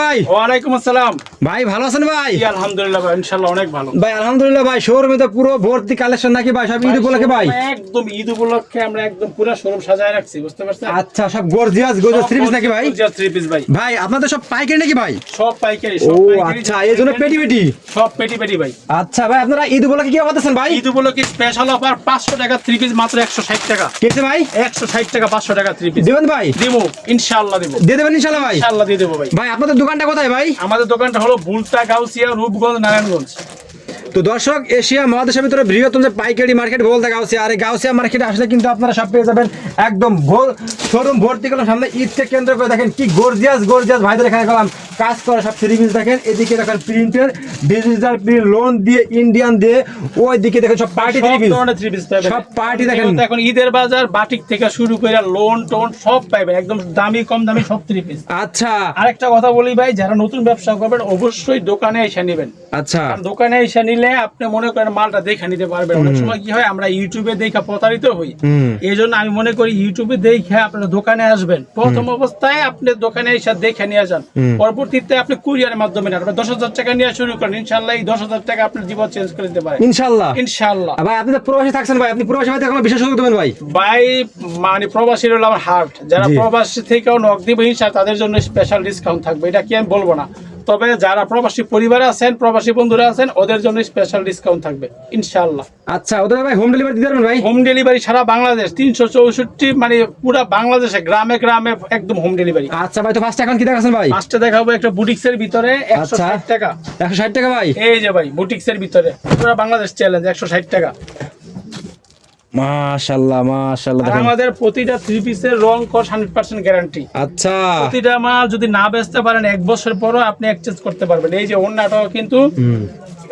ভাই? ওয়ালাইকুম আসসালাম। ভাই ভালো আছেন ভাই? আলহামদুলিল্লাহ ভাই ইনশাআল্লাহ অনেক ভালো। ভাই আলহামদুলিল্লাহ ভাই শোরুমে তো পুরো ভর্তি কালেকশন নাকি ভাই সব ঈদ উপলক্ষে ভাই? একদম ঈদ উপলক্ষে আমরা একদম পুরো শোরুম সাজায় রাখছি বুঝতে পারছেন? আচ্ছা সব গর্জিয়াস গর্জিয়াস থ্রি পিস নাকি ভাই? থ্রি পিস ভাই। ভাই আপনাদের সব পাইকারি নাকি ভাই? সব পাইকারি সব পাইকারি। আচ্ছা এই জন্য পেটি পেটি? সব পেটি পেটি ভাই। আচ্ছা ভাই আপনারা ঈদ উপলক্ষে কি করতেছেন ভাই? ঈদ উপলক্ষে স্পেশাল অফার পাঁচশো টাকা থ্রি পিস মাত্র একশো ষাট টাকা। কেছে ভাই? একশো ষাট টাকা পাঁচশো টাকা থ্রি পিস দেবেন ভাই? দিব ইনশাআল্লাহ দিব দিয়ে দেবেন ইনশাল্লাহ ভাই? ইনশাআল্লাহ দিয়ে দেবো ভাই। ভাই আপনাদের দোকানটা কোথায় ভাই? আমাদের দোকানটা হলো বুলতা গাউসিয়া রূপগঞ্জ নারায়ণগঞ্জ। তো দর্শক এশিয়া মহাদেশের ভিতরে বৃহত্তম যে পাইকারি মার্কেট বলতে গাউসিয়া। আর এই গাউসিয়া মার্কেটে আসলে কিন্তু আপনারা সব পেয়ে যাবেন একদম ভোর শোরুম ভর্তি করলাম সামনে ঈদকে কেন্দ্র করে দেখেন কি গর্জিয়াস গর্জিয়াস ভাইদের এখানে গেলাম কাজ করে সব থ্রি পিস দেখেন। এদিকে দেখেন প্রিন্টের ডিজিটাল প্রিন্ট লোন দিয়ে ইন্ডিয়ান দিয়ে ওই দিকে দেখেন সব পার্টি থ্রি পিস সব party দেখেন। এখন ঈদের বাজার বাটিক থেকে শুরু করে লোন টোন সব পাইবেন একদম দামি কম দামি সব থ্রি পিস আচ্ছা। আরেকটা কথা বলি ভাই যারা নতুন ব্যবসা করবেন অবশ্যই দোকানে এসে নেবেন। আচ্ছা। দোকানে এসে নিলে আপনি মনে করেন মালটা দেখে নিতে পারবেন। অনেক সময় কি হয় আমরা ইউটিউবে দেখা প্রতারিত হই। এই জন্য আমি মনে করি ইউটিউবে দেখে আপনার দোকানে আসবেন। প্রথম অবস্থায় আপনি দোকানে এসে দেখে নিয়ে যান। পরবর্তীতে আপনি কুরিয়ারের মাধ্যমে নেন। আপনি দশ হাজার টাকা নিয়ে শুরু করেন। ইনশাল্লাহ এই দশ হাজার টাকা আপনার জীবন চেঞ্জ করে দিতে পারেন ইনশাল্লাহ ইনশাল্লাহ ভাই আপনি তো প্রবাসী থাকছেন ভাই। আপনি প্রবাসী ভাই থাকলে বিশেষ সুযোগ দেবেন ভাই? ভাই মানে প্রবাসী হলো আমার হার্ট যারা প্রবাসী থেকেও নক দিবে ইনশাল্লাহ তাদের জন্য স্পেশাল ডিসকাউন্ট থাকবে। এটা কি আমি বলব না। তবে যারা প্রবাসী পরিবারে আছেন প্রবাসী বন্ধুরা আছেন ওদের জন্য স্পেশাল ডিসকাউন্ট থাকবে ইনশাল্লাহ আচ্ছা ওদের ভাই হোম ডেলিভারি দিতে পারবেন ভাই? হোম ডেলিভারি সারা বাংলাদেশ তিনশো চৌষট্টি মানে পুরো বাংলাদেশে গ্রামে গ্রামে একদম হোম ডেলিভারি আচ্ছা ভাই তো ফার্স্ট এখন কি দেখাচ্ছেন ভাই? ফার্স্টে দেখাবো একটা বুটিক্স এর ভিতরে একশো আচ্ছা। ষাট টাকা। একশো ষাট টাকা ভাই? এই যে ভাই বুটিক্স এর ভিতরে পুরো বাংলাদেশ চ্যালেঞ্জ একশো ষাট টাকা। আর দেখেন। আমাদের প্রতিটা থ্রি পিসের রং কস হান্ড্রেড পার্সেন্ট গ্যারান্টি আচ্ছা। প্রতিটা মাল যদি না বেচতে পারেন এক বছর পরও আপনি এক্সচেঞ্জ করতে পারবেন। এই যে অন্যটাও কিন্তু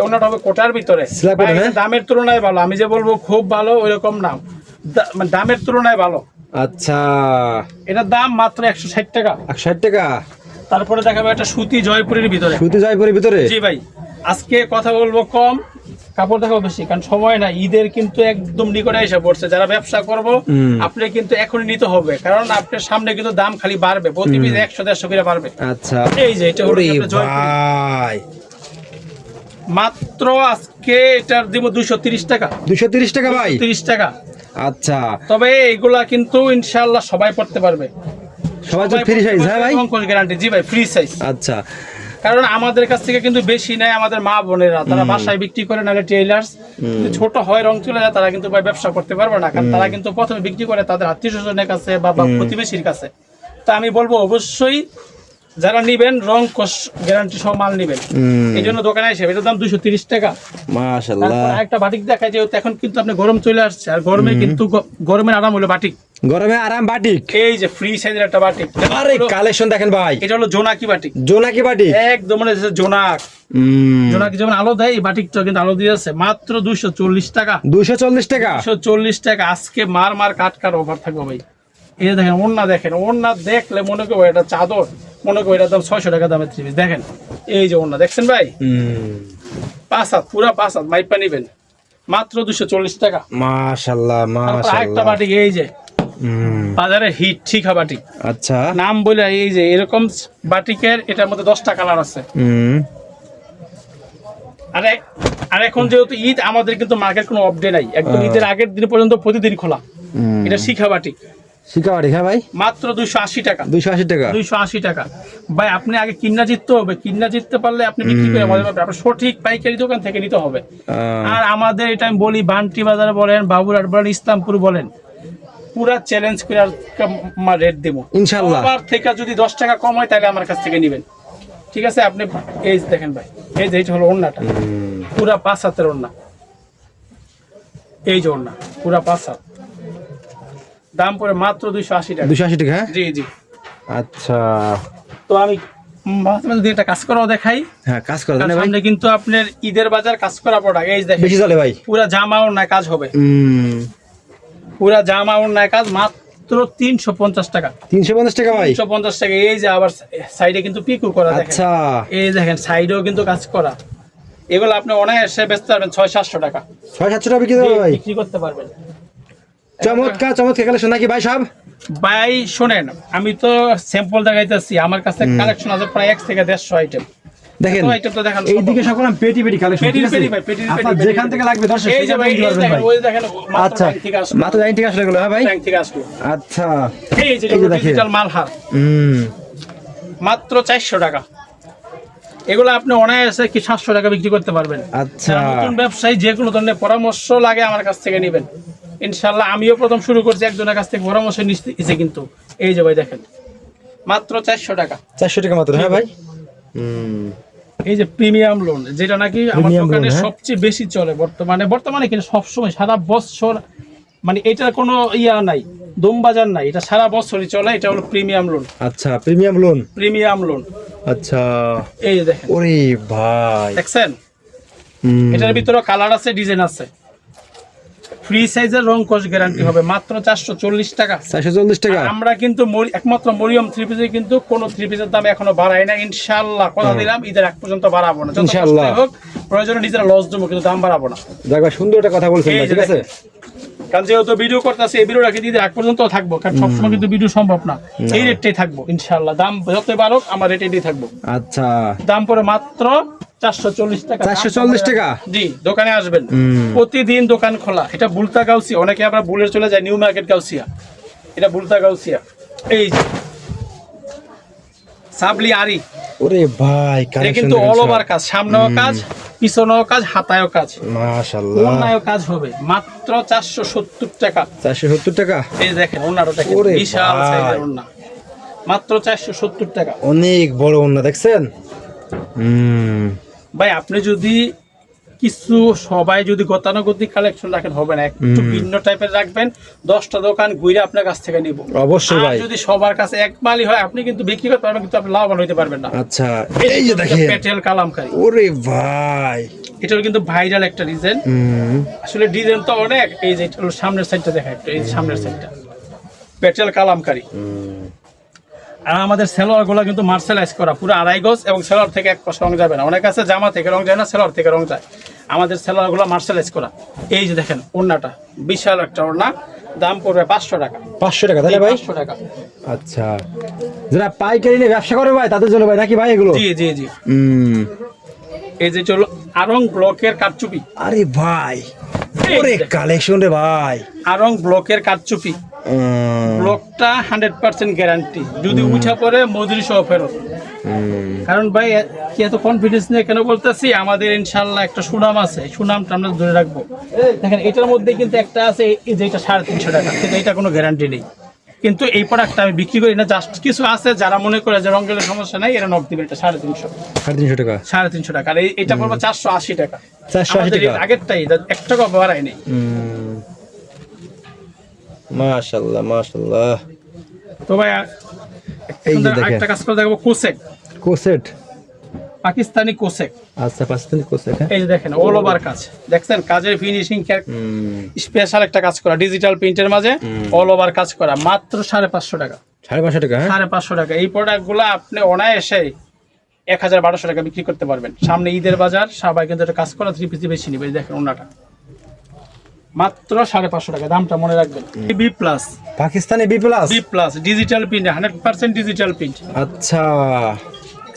অন্যটা হবে কোটার ভিতরে। হ্যাঁ? দামের তুলনায় ভালো। আমি যে বলব খুব ভালো ওইরকম না। মানে দামের তুলনায় ভালো। আচ্ছা। এটার দাম মাত্র একশো ষাট টাকা। একশো ষাট টাকা? তারপরে দেখাবো একটা সুতি জয়পুরের ভিতরে। সুতি জয়পুরের ভিতরে? জি ভাই। আজকে কথা বলব কম কাপড় দেখাবো বেশি কারণ সময় না ঈদের কিন্তু একদম নিকটে এসে পড়ছে যারা ব্যবসা করব আপনি কিন্তু এখনই নিতে হবে কারণ আপনার সামনে কিন্তু দাম খালি বাড়বে প্রতি পিস একশো দেড়শো করে বাড়বে। আচ্ছা। এই যে এটা হলো। ভাই। মাত্র আজকে এটার দিব দুশো তিরিশ টাকা। দুশো তিরিশ টাকা ভাই? তিরিশ টাকা। আচ্ছা। তবে এগুলা কিন্তু ইনশাল্লাহ সবাই পড়তে পারবে। সবাই তো ফ্রি সাইজ হ্যাঁ ভাই? গ্যারান্টি জি ভাই ফ্রি সাইজ আচ্ছা। কারণ আমাদের কাছ থেকে কিন্তু বেশি নেয় আমাদের মা বোনেরা। তারা বাসায় বিক্রি করে নাহলে টেইলার্স ছোট হয় রং চলে যায় তারা কিন্তু ভাই ব্যবসা করতে পারবে না। কারণ তারা কিন্তু প্রথমে বিক্রি করে তাদের আত্মীয় স্বজনের কাছে বা বা প্রতিবেশীর কাছে। তা আমি বলব অবশ্যই যারা নিবেন রং কস গ্যারান্টি সহ মাল নিবেন। এই জন্য দোকানে এসে এটার দাম দুশো তিরিশ টাকা। মাশাল্লাহ। একটা বাটিক দেখায় যেহেতু এখন কিন্তু আপনি গরম চলে আসছে আর গরমে কিন্তু গরমের আরাম হলো বাটিক। গরমে আরাম বাটিক? এই যে ফ্রি সাইজের একটা বাটিক। আরে কালেকশন দেখেন ভাই। এটা হলো জোনাকি বাটিক। জোনাকি বাটিক? একদম মানে জোনাক। জোনাকি যেমন আলো দেয় এই বাটিকটা কিন্তু আলো দিয়েছে মাত্র দুইশো চল্লিশ টাকা। দুশো চল্লিশ টাকা? দুশো চল্লিশ টাকা। আজকে মার মার কাট কাট অফার থাকবে ভাই। এই যে দেখেন ওন্না দেখেন ওন্না দেখলে মনে করব এটা চাদর মনে করব এটার দাম ছয়শো টাকা দামের থ্রি দেখেন এই যে ওন্না দেখছেন ভাই? পাঁচ হাত পুরা পাঁচ হাত মাইপা নিবেন। মাত্র দুশো চল্লিশ টাকা। মাশাল্লাহ মাশাল্লাহ। বাটিক এই যে। বাজারে হিট ঠিকা বাটিক আচ্ছা। নাম বলে এই যে এরকম বাটিকের এটার মধ্যে দশটা কালার আছে। আরে আর এখন যেহেতু ঈদ আমাদের কিন্তু মার্কেট কোনো অফ নাই। একদম ঈদের আগের দিন পর্যন্ত প্রতিদিন খোলা। এটা শিখা বাটিক শিকা বাটিক হ্যাঁ ভাই? মাত্র দুইশো আশি টাকা। দুইশো আশি টাকা। দুইশো আশি টাকা। ভাই আপনি আগে কিন্না জিততে হবে। কিন্না জিততে পারলে আপনি বিক্রি করে মজা পাবেন আপনার সঠিক পাইকারি দোকান থেকে নিতে হবে। আর আমাদের এটা আমি বলি বান্টি বাজার বলেন ইসলামপুর বলেন পুরা চ্যালেঞ্জ করে রেট দেবো। ইনশাল্লাহ। আবার থেকে যদি দশ টাকা কম হয় তাহলে আমার কাছ থেকে নেবেন। ঠিক আছে? আপনি এই দেখেন ভাই এই যে এইটা হলো ওড়নাটা। পুরা পাঁচ হাতের ওড়না। এই যে ওড়না পুরা পাঁচ হাত। দাম পড়ে মাত্র দুইশো আশি টাকা। দুশো আশি টাকা হ্যাঁ? জি জি। আচ্ছা। তো আমি মাঝে মাঝে একটা কাজ করাও দেখাই। হ্যাঁ কাজ করে তার ভাই কিন্তু আপনার ঈদের বাজার কাজ করা প্রোডাক্ট এই দেখেন। বেশি চলে ভাই। পুরা জামা কাজ হবে। জামা মাত্র টাকা। তিনশো পঞ্চাশ টাকা ভাই? এই যে আবার সাইডে কিন্তু পিকু করা দেখেন। আচ্ছা। এই দেখেন সাইডেও কিন্তু কাজ করা। এগুলো আপনি অনায়াসে বেচতে পারবেন ছয় সাতশো টাকা। ছয় সাতশো টাকা বিক্রি করতে পারবেন। চমৎকার চমৎকার কালেকশন নাকি ভাই সব? ভাই শোনেন আমি তো স্যাম্পল দেখাইতেছি আমার কাছে কালেকশন আছে প্রায় এক থেকে দেড়শো আইটেম দেখেন এই দিকে না। সকল পেটি পেটি কালেকশন পেটি ঠিক পেটি ভাই, পেটি পেটি আপনার যেখান থেকে লাগবে দর্শক এই যে ভাই, দেখেন, ওই দেখেন, মাত্র আচ্ছা। মাত্র লাইন থেকে আসলে এগুলো হ্যাঁ ভাই? আচ্ছা এই যে। ডিজিটাল মালহার। হুম। মাত্র চারশো টাকা। এগুলো আপনি অনায়াসে কি সাতশো টাকা বিক্রি করতে পারবেন। আচ্ছা। নতুন ব্যবসায়ী যে কোনো ধরনের পরামর্শ লাগে আমার কাছ থেকে নেবেন। ইনশাল্লাহ আমিও প্রথম শুরু করছি একজনের কাছ থেকে পরামর্শ নিচ্ছে কিন্তু। এই যে ভাই দেখেন মাত্র চারশো টাকা। চারশো টাকা মাত্র হ্যাঁ ভাই? এই যে প্রিমিয়াম লোন যেটা নাকি আমার দোকানে হ্যাঁ? সবচেয়ে বেশি চলে বর্তমানে। বর্তমানে কিন্তু সবসময় সারা বছর মানে এটার কোনো ইয়া নাই দম বাজার নাই এটা সারা বছরই চলে এটা হলো প্রিমিয়াম লোন আচ্ছা প্রিমিয়াম লোন প্রিমিয়াম লোন আচ্ছা। এই যে দেখেন। ওরে ভাই। দেখছেন? এটার ভিতরে কালার আছে ডিজাইন আছে। ফ্রি সাইজের রং কোষ গ্যারান্টি হবে। মাত্র চারশো চল্লিশ টাকা। চারশো চল্লিশ টাকা? আমরা কিন্তু একমাত্র মরিয়ম থ্রি পিসে কিন্তু কোন থ্রি পিসের দাম এখনও না ইনশাল্লাহ কথা দিলাম ঈদের এক পর্যন্ত বাড়াবো না। হোক প্রয়োজনে নিজেরা লস দেবো কিন্তু দাম বাড়াবো না। সুন্দর একটা কথা বলছেন ঠিক আছে? কারণ যেহেতু ভিডিও করতেছে এই পর্যন্ত থাকব কারণ সবসময় কিন্তু ভিডিও সম্ভব না। এই রেটটাই থাকব ইনশাল্লাহ দাম যতই বাড়ুক আমার রেটেই থাকব। আচ্ছা। দাম পরে মাত্র টাকা। 440 টাকা? জি দোকানে আসবেন। প্রতিদিন দোকান খোলা। এটা বুলতা গাউসিয়া। অনেকে আমরা বুলে চলে যায় নিউ মার্কেট গাউসিয়া। এটা বুলতা গাউসিয়া। এই সাবলি আরি। ওরে ভাই কালেকশন কিন্তু অল ওভার কাজ। সামনেও কাজ পিছনেও কাজ হাতায়ও কাজ। মাশাআল্লাহ। কাজ হবে। মাত্র চারশো সত্তর টাকা। চারশো সত্তর টাকা? এই দেখেন ওনারও দেখেন। ওরে বিশাল সাইজের ওন্না মাত্র চারশো সত্তর টাকা। অনেক বড় ওন্না দেখছেন? হুম। ভাই আপনি যদি কিছু সবাই যদি গতানুগতিক কালেকশন রাখেন হবে না। একটু ভিন্ন টাইপের রাখবেন। দশটা দোকান ঘুরে আপনার কাছ থেকে নিব। অবশ্যই ভাই। যদি সবার কাছে এক মালই হয় আপনি কিন্তু বিক্রি করতে পারবেন কিন্তু আপনি লাভবান হইতে পারবেন না। আচ্ছা এই যে দেখেন। পেটেল কালামকারী। ওরে ভাই। এটার কিন্তু ভাইরাল একটা ডিজাইন আসলে ডিজাইন তো অনেক। এই যে এটা হলো সামনের সাইডটা দেখা একটু এই সামনের সাইডটা পেটেল কালামকারী। আর আমাদের সেলোয়ারগুলো কিন্তু মার্শালাইজ করা পুরো আড়াই গজ এবং সেলোয়ার থেকে এক রং যাবে না। অনেক আছে জামা থেকে রং যায় না সেলোয়ার থেকে রং যায়। আমাদের সেলোয়ারগুলো মার্শালাইজ করা। এই যে দেখেন ওড়নাটা বিশাল একটা ওড়না দাম পড়বে পাঁচশো টাকা। পাঁচশো টাকা তাহলে ভাই? পাঁচশো টাকা। আচ্ছা। যারা পাইকারি নিয়ে ব্যবসা করে ভাই তাদের জন্য ভাই নাকি ভাই এগুলো? জি জি জি। হুম। এই যে চলো আরং ব্লকের কারচুপি। আরে ভাই ওরে কালেকশন রে ভাই। আরং ব্লকের কারচুপি। ব্লকটা হান্ড্রেড পার্সেন্ট গ্যারান্টি যদি উঠা পরে মজুরি সহ ফেরত। কারণ ভাই কি এত কনফিডেন্স নিয়ে কেন বলতেছি? আমাদের ইনশাল্লাহ একটা সুনাম আছে। সুনামটা আমরা ধরে রাখব। দেখেন এটার মধ্যে কিন্তু একটা আছে এই যে এটা সাড়ে তিনশো টাকা। কিন্তু এটা কোনো গ্যারান্টি নেই। কিন্তু এই প্রোডাক্টটা আমি বিক্রি করি না জাস্ট কিছু আছে যারা মনে করে যে রঙের সমস্যা নাই এরা নক দিবে এটা সাড়ে তিনশো। সাড়ে তিনশো টাকা? সাড়ে তিনশো টাকা। আর এটা পড়ব চারশো আশি টাকা। 480 আমাদের এই টাকা। আগেরটাই এক টাকা বাড়াই নেই। তো ভাই এই যে দেখেন। আরেকটা কাজ করে দেখাবো কোসেক। কোসেট? পাকিস্তানি কোসেক। আচ্ছা পাকিস্তানি কোসেট হ্যাঁ। এই যে দেখেন অল ওভার কাজ। দেখছেন? কাজের ফিনিশিং স্পেশাল একটা কাজ করা ডিজিটাল প্রিন্টের মাঝে অল ওভার কাজ করা মাত্র সাড়ে পাঁচশো টাকা। সাড়ে পাঁচশো টাকা হ্যাঁ? সাড়ে পাঁচশো টাকা। এই প্রোডাক্টগুলো আপনি অনায়াসে এক হাজার বারোশো টাকা বিক্রি করতে পারবেন। সামনে ঈদের বাজার সবাই কিন্তু এটা কাজ করা থ্রি পিসি বেশি নেবে। দেখেন ওনাটা। মাত্র সাড়ে পাঁচশো টাকা দামটা মনে রাখবেন। B plus. Pakistani B plus? B plus digital print hundred percent digital print আচ্ছা।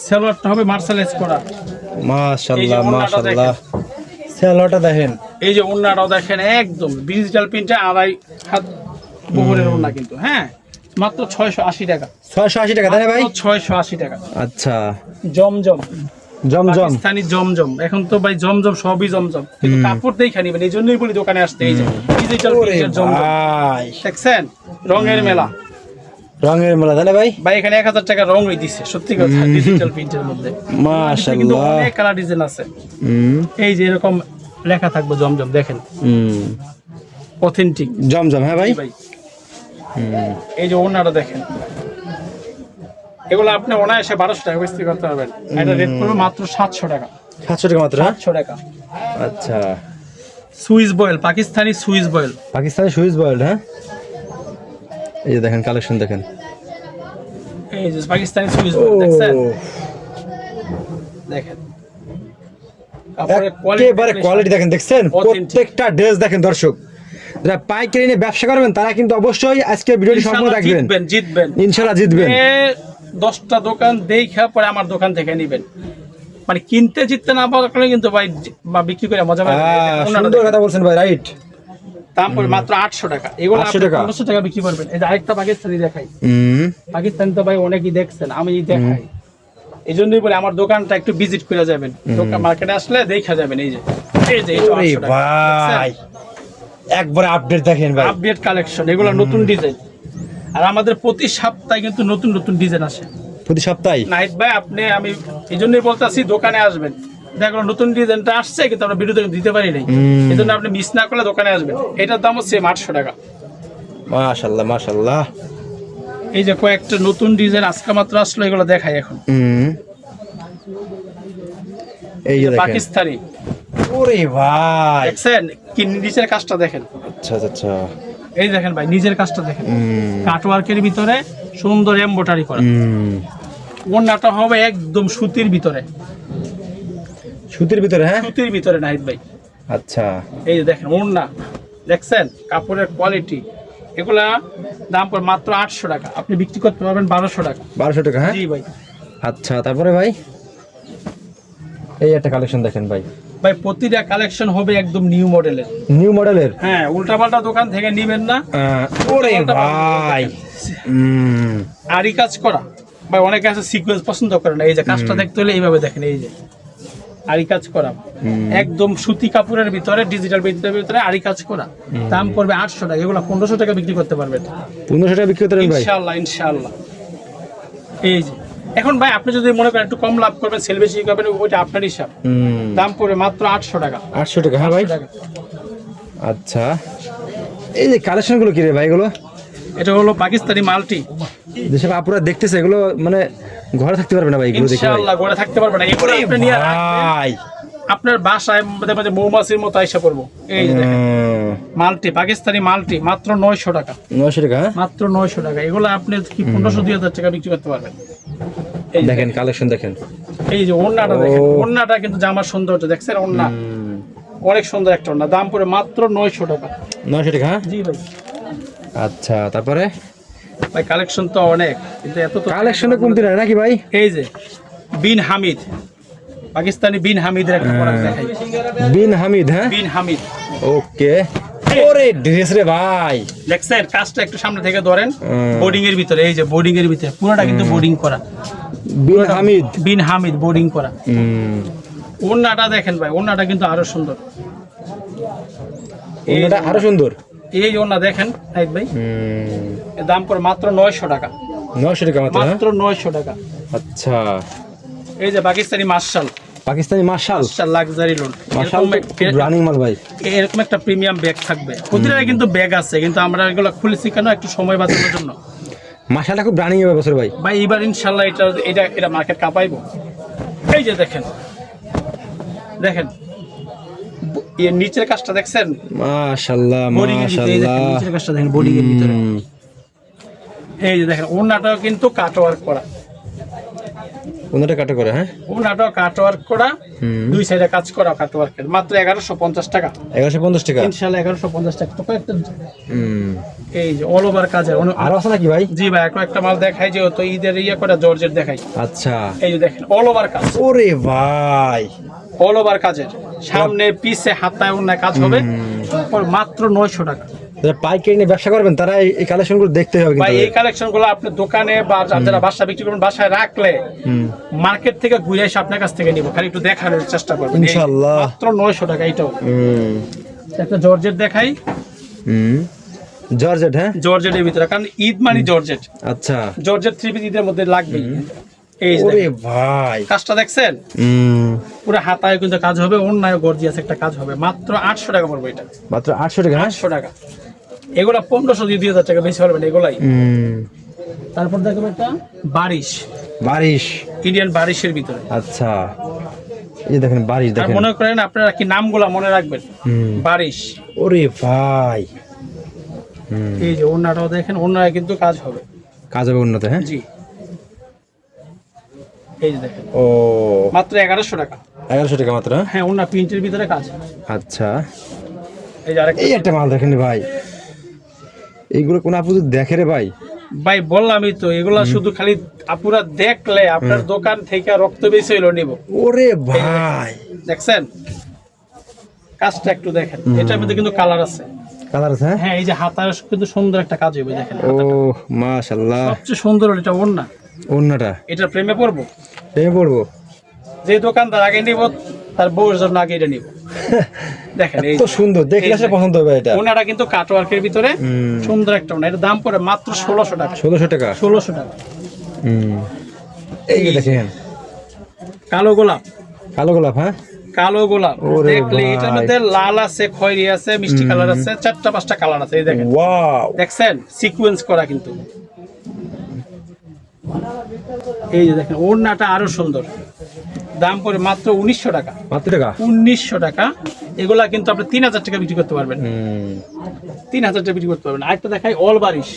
সেলোয়ারটা হবে মার্শালাইজ করা। এই যে মাশাল্লাহ মাশাল্লাহ স্যালোটা দেখেন। এই যে ওড়নাটাও দেখেন একদম ডিজিটাল প্রিন্টে আড়াই হাত বহরের ওড়না কিন্তু হ্যাঁ? মাত্র ছয়শো আশি টাকা। ছয়শো আশি টাকা তাই না ভাই? ছয়শো আশি টাকা। আচ্ছা। জমজম। জমজম। পাকিস্তানি জমজম। এখন তো ভাই জমজম সবই জমজম। কিন্তু কাপড় দেখে নিবেন এই জন্যই বলি দোকানে আসতে এই যে ডিজিটাল জমজম। ভাই। দেখছেন? রঙের মেলা। রঙের মেলা না ভাই? ভাই এখানে এক হাজার টাকা রঙই দিচ্ছে সত্যি কথা ডিজিটাল প্রিন্টের মধ্যে। কিন্তু অনেক কালার ডিজাইন আছে। এই যে এরকম লেখা থাকবে জমজম দেখেন। অথেন্টিক জমজম হ্যাঁ ভাই? এই যে ওনাটা দেখেন। এগুলো আপনি অনায়াসে বারোশো টাকা বিক্রি করতে পারবেন। এটা রেট পড়বে মাত্র সাতশো টাকা। সাতশো টাকা মাত্র হ্যাঁ? সাতশো টাকা। আচ্ছা। Swiss voile Pakistani Swiss voile. Pakistani Swiss voile হ্যাঁ? এই যে দেখেন কালেকশন দেখেন। এই যে পাকিস্তানি সুইস বয়েল দেখছেন? দেখেন। একেবারে কোয়ালিটি দেখেন দেখছেন। প্রত্যেকটা ড্রেস দেখেন দর্শক। যারা পাইকারি নিয়ে ব্যবসা করবেন তারা কিন্তু অবশ্যই আজকে ভিডিওটি সম্পূর্ণ দেখবেন। জিতবেন জিতবেন। ইনশাল্লাহ জিতবেন। এ দশটা দোকান দেখা পরে আমার দোকান থেকে নিবেন। মানে কিনতে জিততে না পারলে কিন্তু ভাই বা বিক্রি করে মজা আহ, সুন্দর কথা বলছেন ভাই রাইট দাম পড়ে মাত্র আটশো টাকা। এগুলো 800 টাকা? বিক্রি করবেন। এই যে আরেকটা পাকিস্তানি দেখাই। হুম। পাকিস্তানি তো ভাই অনেকই দেখছেন আমি দেখাই। এই জন্যই বলে আমার দোকানটা একটু ভিজিট করে যাবেন। দোকান মার্কেটে আসলে দেখা যাবেন এই যে। এই যে 800। ভাই একবার আপডেট দেখেন ভাই। আপডেট কালেকশন এগুলো নতুন ডিজাইন আর আমাদের প্রতি সপ্তাহে কিন্তু নতুন নতুন ডিজাইন আসে। প্রতি সপ্তাহে? নাইট ভাই আপনি আমি এই জন্যই বলতেছি দোকানে আসবেন। দেখো নতুন ডিজাইনটা আসছে কিন্তু আমরা ভিডিওতে দিতে পারি নাই। এই জন্য আপনি মিস না করলে দোকানে আসবেন। এটার দামও সেম আটশো টাকা। মাশাল্লাহ মাশাল্লাহ। এই যে কয়েকটা নতুন ডিজাইন আজকে মাত্র আসলো এগুলো দেখাই এখন। এই যে পাকিস্তানি। ওরে ভাই। দেখছেন? কি নিচের কাজটা দেখেন। আচ্ছা আচ্ছা আচ্ছা। এই দেখেন ভাই নিজের কাজটা দেখেন। কাটওয়ার্কের ভিতরে সুন্দর এমবোটারি করা। ওড়নাটা হবে একদম সুতির ভিতরে। সুতির ভিতরে হ্যাঁ? সুতির ভিতরে নাহিদ ভাই। আচ্ছা। এই যে দেখেন ওড়না। দেখছেন? কাপড়ের কোয়ালিটি এগুলা দাম পড়ে মাত্র আটশো টাকা। আপনি বিক্রি করতে পারবেন বারোশো টাকা। বারোশো টাকা হ্যাঁ? জি ভাই। আচ্ছা তারপরে ভাই? এই একটা কালেকশন দেখেন ভাই। ভাই প্রতিটা কালেকশন হবে একদম নিউ মডেলের নিউ মডেলের হ্যাঁ উল্টাপাল্টা দোকান থেকে নিবেন না। ওরে ভাই। আরি কাজ করা। ভাই অনেকে আছে সিকোয়েন্স পছন্দ করে না। এই যে কাজটা দেখতে হলে এইভাবে দেখেন এই যে। আরি কাজ করা। একদম সুতি কাপড়ের ভিতরে ডিজিটাল ভিতরে ভিতরে আরি কাজ করা। দাম পড়বে আটশো টাকা। এগুলো পনেরোশো টাকা বিক্রি করতে পারবেন। পনেরোশো টাকা বিক্রি করেন ভাই? ইনশাল্লাহ ইনশাল্লাহ এই যে এখন ভাই আপনি যদি মনে করেন একটু কম লাভ করবেন সেল বেশি করবেন ওইটা আপনার হিসাব। দাম পড়বে মাত্র আটশো টাকা। আটশো টাকা হ্যাঁ ভাই? আচ্ছা। এই যে কালেকশনগুলো কি রে ভাই এগুলো? এটা হলো পাকিস্তানি মাল্টি। যেসব আপুরা দেখতেছে এগুলো মানে ঘরে থাকতে পারবে না ভাই এগুলো দেখে ইনশাআল্লাহ গড়ে থাকতে পারবে না। এগুলো আপনি নিয়ে ভাই। আপনার বাসায় মাঝে মাঝে মৌমাছির মতো আইসা পড়ব। এই যে দেখেন। মাল্টি পাকিস্তানি মাল্টি মাত্র নয়শো টাকা। নয়শো টাকা হ্যাঁ? মাত্র নয়শো টাকা। এগুলো আপনি কি পনেরোশো দুই হাজার টাকা বিক্রি করতে পারবেন। এই দেখেন কালেকশন দেখেন। এই যে ওড়নাটা দেখেন ও। ওড়নাটা কিন্তু জামার সৌন্দর্য দেখছেন ওড়না? অনেক সুন্দর একটা ওড়না দাম পড়ে মাত্র নয়শো টাকা। নয়শো টাকা হ্যাঁ? জি ভাই। আচ্ছা তারপরে? ভাই কালেকশন তো অনেক কিন্তু এত তো কালেকশনে কমতি নাই নাকি ভাই? এই যে বিন হামিদ। পাকিস্তানি বিন হামিদের একটা প্রোডাক্ট দেখাই। বিন হামিদ হ্যাঁ? বিন হামিদ। ওকে। ওরে ড্রেস রে ভাই। দেখছেন কাজটা একটু সামনে থেকে ধরেন। বোর্ডিং এর ভিতরে এই যে বোর্ডিং এর ভিতরে পুরোটা কিন্তু বোর্ডিং করা। বিন হামিদ। বিন হামিদ বোর্ডিং করা। হুম। ওড়নাটা দেখেন ভাই ওড়নাটা কিন্তু আরও সুন্দর। এই ওটা আরও সুন্দর। এই ওড়না দেখেন নাইদ ভাই। হুম। এর দাম পড়ে মাত্র নয়শো টাকা। নয়শো টাকা মাত্র হ্যাঁ? মাত্র নয়শো টাকা। আচ্ছা। এই যে Pakistani marshal. Pakistani marshal. Luxury lawn marshal running মাল ভাই। এরকম একটা প্রিমিয়াম ব্যাগ থাকবে। প্রতিটা কিন্তু ব্যাগ আছে কিন্তু আমরা এগুলো খুলেছি কেন? একটু সময় বাঁচানোর জন্য। মার্শালটা খুব রানিং হবে বছর ভাই। ভাই এইবার ইনশাল্লাহ এটা এটা এটা মার্কেট কাঁপাইবো। এই যে দেখেন। দেখেন। এর নিচের কাজটা দেখছেন? মাশাআল্লাহ মাশাআল্লাহ নিচের কাজটা দেখেন বোর্ডিং এর ভিতরে। এই যে দেখেন ওনাটাও কিন্তু কাট ওয়ার্ক করা। কোনটা কাটা করে হ্যাঁ? ওনাটাও কাট ওয়ার্ক করা। দুই সাইডে কাজ করা কাট ওয়ার্কের মাত্র এগারোশো পঞ্চাশ টাকা। এগারোশো পঞ্চাশ টাকা? ইনশাল্লাহ এগারোশো পঞ্চাশ টাকা। তো কয়েকটা হুম। এই যে অল ওভার কাজের আরও আছে নাকি ভাই? জি ভাই কয়েকটা মাল দেখাই যে তো ঈদের ইয়ে করে জর্জের দেখাই। আচ্ছা। এই যে দেখেন অল ওভার কাজ। ওরে ভাই। অল ওভার কাজের। সামনে পিছে হাতায় অন্য কাজ হবে। মাত্র নয়শো টাকা। যারা পাইকারি নিয়ে ব্যবসা করবেন তারা এই- কালেকশনগুলো দেখতে হবে ভাই এই কালেকশনগুলো আপনি দোকানে বা যারা বাসা বিক্রি করবেন বাসায় রাখলে মার্কেট থেকে ঘুরে এসে আপনার কাছ থেকে নিব। খালি একটু দেখানোর চেষ্টা করবেন। ইনশাআল্লাহ। মাত্র নয়শো টাকা এইটাও। হুম। একটা জর্জেট দেখাই। হুম। জর্জেট হ্যাঁ? জর্জেটের ভিতরে কারণ ঈদ মানে জর্জেট। আচ্ছা। জর্জেট থ্রি পিস ঈদের মধ্যে লাগবেই। এই ওরে ভাই। কাজটা দেখছেন? পুরো হাতায় কিন্তু কাজ হবে অন্যায় গর্জিয়াস একটা কাজ হবে। মাত্র আটশো টাকা পড়বে এটা। মাত্র আটশো টাকা হ্যাঁ? আটশো টাকা। এগুলা পনেরোশো দিয়ে দুই হাজার টাকা বেশি পারবেন এগুলাই। তারপর দেখবেন একটা বারিশ। বারিশ? ইন্ডিয়ান বারিশের ভিতরে। আচ্ছা। এই দেখেন বারিশ দেখেন। মনে করেন আপনারা কি নামগুলা মনে রাখবেন? বারিশ। ওরে ভাই। এই যে অন্যটাও দেখেন অন্যায় কিন্তু কাজ হবে। কাজ হবে উন্নত হ্যাঁ? জি। এই যে দেখেন। ও। মাত্র এগারোশো টাকা। এগারোশো টাকা মাত্র হ্যাঁ? হ্যাঁ অন্য প্রিন্টের ভিতরে কাজ আচ্ছা। এই যে আরেকটা এই একটা মাল দেখেন ভাই। এইগুলো কোন আপু দেখে রে ভাই? ভাই বললামই তো এগুলা শুধু খালি আপুরা দেখলে আপনার দোকান থেকে রক্ত বেশি হইল নিব। ওরে ভাই। দেখছেন? কাজটা একটু দেখেন। এটার মধ্যে কিন্তু কালার আছে। কালার আছে হ্যাঁ? হ্যাঁ এই যে হাতার কিন্তু সুন্দর একটা কাজ হবে দেখেন ও মাশাআল্লাহ। সবচেয়ে সুন্দর এটা ওন্না অন্যটা এটার প্রেমে পড়ব। প্রেমে পড়ব? যে দোকানদার আগে নিব তার বউর জন্য আগে এটা নিব। দেখেন এই সুন্দর দেখলে আসলে পছন্দ হবে এটা। ওনাটা কিন্তু কাটওয়ার্কের ভিতরে সুন্দর একটা ওনা। দাম পড়ে মাত্র ষোলোশো টাকা। ষোলোশো টাকা? ষোলোশো টাকা। হুম। এই দেখেন। কালো গোলাপ। কালো গোলাপ হ্যাঁ? কালো গোলাপ। দেখলে এটার মধ্যে লাল আছে খয়েরি আছে মিষ্টি কালার আছে চারটা পাঁচটা কালার আছে এই দেখেন। ওয়াও। দেখছেন? সিকোয়েন্স করা কিন্তু। এই যে দেখেন ওড়নাটা আরও সুন্দর। দাম পড়ে মাত্র উনিশশো টাকা। মাত্র টাকা? উনিশশো টাকা। এগুলা কিন্তু আপনি তিন হাজার টাকা বিক্রি করতে পারবেন। তিন হাজার টাকা বিক্রি করতে পারবেন। আরেকটা দেখাই অল বারিশ।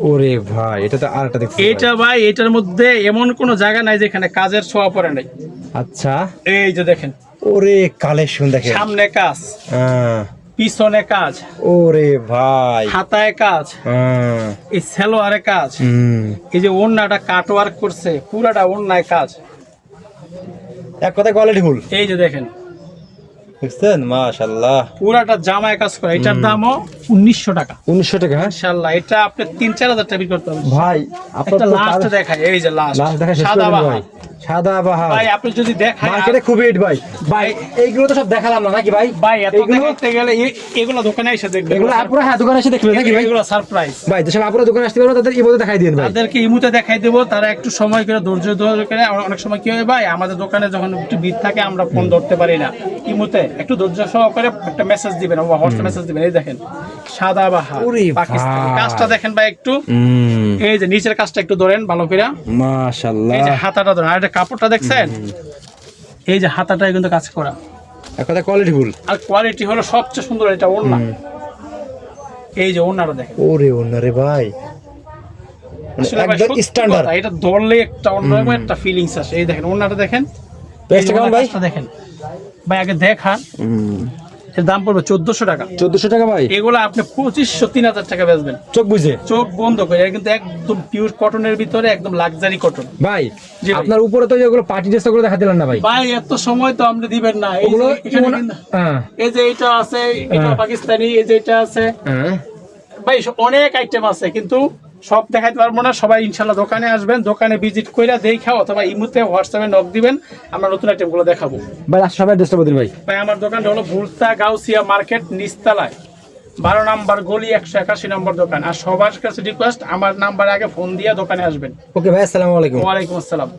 ওরে ভাই এটা তো আরেকটা দেখছি এইটা ভাই এটার মধ্যে এমন কোনো জায়গা নাই যেখানে কাজের ছোঁয়া পড়ে নাই। আচ্ছা। এই যে দেখেন। ওরে কালেকশন দেখেন। সামনে কাজ হ্যাঁ। পিছনে কাজ ওরে ভাই। হাতায় কাজ হ্যাঁ। এই সেলোয়ারে কাজ হুম। এই যে ওড়নাটা কাটওয়ার্ক করছে পুরাটা ওড়নায় কাজ। এক কথা কোয়ালিটি ফুল। এই যে দেখেন। দেখছেন? মাশাআল্লাহ। পুরাটা জামায় কাজ করে। এটার দামও উনিশশো টাকা। উনিশশো টাকা হ্যাঁ? ইনশাল্লাহ এটা আপনি তিন চার হাজার টাকা বিক্রি করতে হবে। ভাই আপনার লাস্ট দেখায় এই যে লাস্ট লাস্ট দেখা সাদা ভাই। সাদা বাহার। ভাই আপনি যদি দেখায় মার্কেটে খুবই হিট ভাই। ভাই এইগুলো তো সব দেখালাম না নাকি ভাই? ভাই এত এইগুলো গেলে এগুলো দোকানে এসে দেখবেন। এগুলো আপুরা হ্যাঁ দোকানে এসে দেখবে নাকি ভাই? এগুলো সারপ্রাইজ ভাই যেসব আপুরা দোকানে আসতে পারব তাদের ইমোতে দেখাই দিন ভাই। তাদেরকে ইমুতে দেখাই দেবো তারা একটু সময় করে ধৈর্য ধরে করে অনেক সময় কি হয় ভাই আমাদের দোকানে যখন একটু ভিড় থাকে আমরা ফোন ধরতে পারি না। ইমুতে একটু ধৈর্য সহকারে একটা মেসেজ দিবেন হোয়াটসঅ্যাপ মেসেজ দিবেন। এই দেখেন সাদা বাহার ওরে পাকিস্তানি। কাজটা দেখেন ভাই একটু। এই যে নিচের কাজটা একটু ধরেন ভালো করে। মাশাআল্লাহ। এই যে হাতাটা ধরেন এটা কাপড়টা দেখছেন? এই যে হাতাটা কিন্তু কাজ করা। এক কথা কোয়ালিটি ফুল। আর কোয়ালিটি হলো সবচেয়ে সুন্দর এটা ওড়না। এই যে ওড়নাটা দেখেন। ওরে ওনারে ভাই। মানে ভাই একদম স্ট্যান্ডার্ড এটা ধরলে একটা অন্যরকম একটা ফিলিংস আসে। এই দেখেন ওড়নাটা দেখেন। কেমন ভাই? দেখেন। ভাই আগে দেখান। এর দাম পড়বে চোদ্দশো টাকা। চোদ্দশো টাকা ভাই? এগুলো আপনি পঁচিশশো তিন হাজার টাকা বেচবেন। চোখ বুঝে? চোখ বন্ধ করে কিন্তু একদম পিওর কটনের ভিতরে একদম লাক্সারি কটন ভাই আপনার উপরে তো যেগুলো পার্টি ড্রেসগুলো দেখা দিলেন না ভাই? ভাই এত সময় তো আপনি দিবেন না। এই হ্যাঁ। এই যে এটা আছে এটা হ্যাঁ। পাকিস্তানি এই যে এটা আছে। হ্যাঁ। ভাই অনেক আইটেম আছে কিন্তু সব দেখাইতে পারব না সবাই ইনশাল্লাহ দোকানে আসবেন দোকানে ভিজিট করে দেখা অথবা ইমুতে হোয়াটসঅ্যাপে নক দিবেন আমরা নতুন আইটেমগুলো দেখাবো। ভাই সবাই ড্রেসটা বদিন ভাই ভাই আমার দোকানটা হলো ভুলতা গাউসিয়া মার্কেট নিস্তালায় বারো নাম্বার গলি একশো একাশি নম্বর দোকান। আর সবার কাছে রিকোয়েস্ট আমার নাম্বারে আগে ফোন দিয়ে দোকানে আসবেন। ওকে ভাই আসসালামু আলাইকুম। ওয়ালাইকুম আসসালাম।